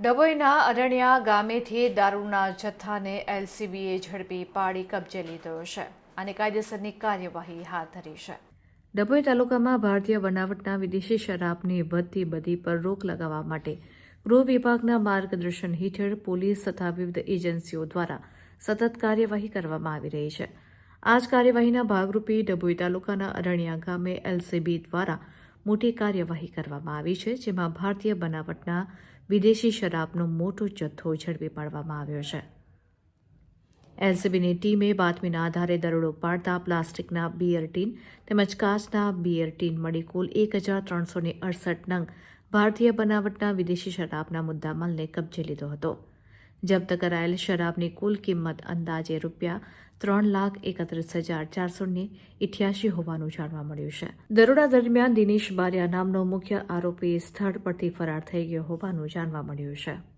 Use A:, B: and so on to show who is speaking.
A: ડભોઈના અરણ્યા ગામેથી દારૂના જથ્થાને એલસીબીએ ઝડપી પાડી કબજે લીધો છે અને કાયદેસરની કાર્યવાહી હાથ ધરી છે. ડભોઈ તાલુકામાં ભારતીય બનાવટના વિદેશી શરાબની વધતી બધી પર રોક લગાવવા માટે ગૃહ વિભાગના માર્ગદર્શન હેઠળ પોલીસ તથા વિવિધ એજન્સીઓ દ્વારા સતત કાર્યવાહી કરવામાં આવી રહી છે. આ જ કાર્યવાહીના ભાગરૂપે ડભોઈ તાલુકાના અરણ્યા ગામે એલસીબી દ્વારા મોટી કાર્યવાહી કરવામાં આવી છે, જેમાં ભારતીય બનાવટના વિદેશી શરાબનો મોટો જથ્થો ઝડપી પાડવામાં આવ્યો છે. એલસીબીની ટીમે બાતમીના આધારે દરોડો પાડતા પ્લાસ્ટિકના બિયર ટીન તેમજ કાચના બિયર ટીન મળી કુલ એક હજાર ત્રણસો અડસઠ નંગ ભારતીય બનાવટના વિદેશી શરાબના મુદ્દામાલને કબજે લીધો હતો. જપ્ત કરાયેલ શરાબની કુલ કિંમત અંદાજે રૂપિયા ત્રણ લાખ એકત્રીસ હજાર ચારસો ને ઇઠ્યાસી હોવાનું જાણવા મળ્યું છે. દરોડા દરમિયાન દિનેશ બારિયા નામનો મુખ્ય આરોપી સ્થળ પરથી ફરાર થઈ ગયો હોવાનું જાણવા મળ્યું છે.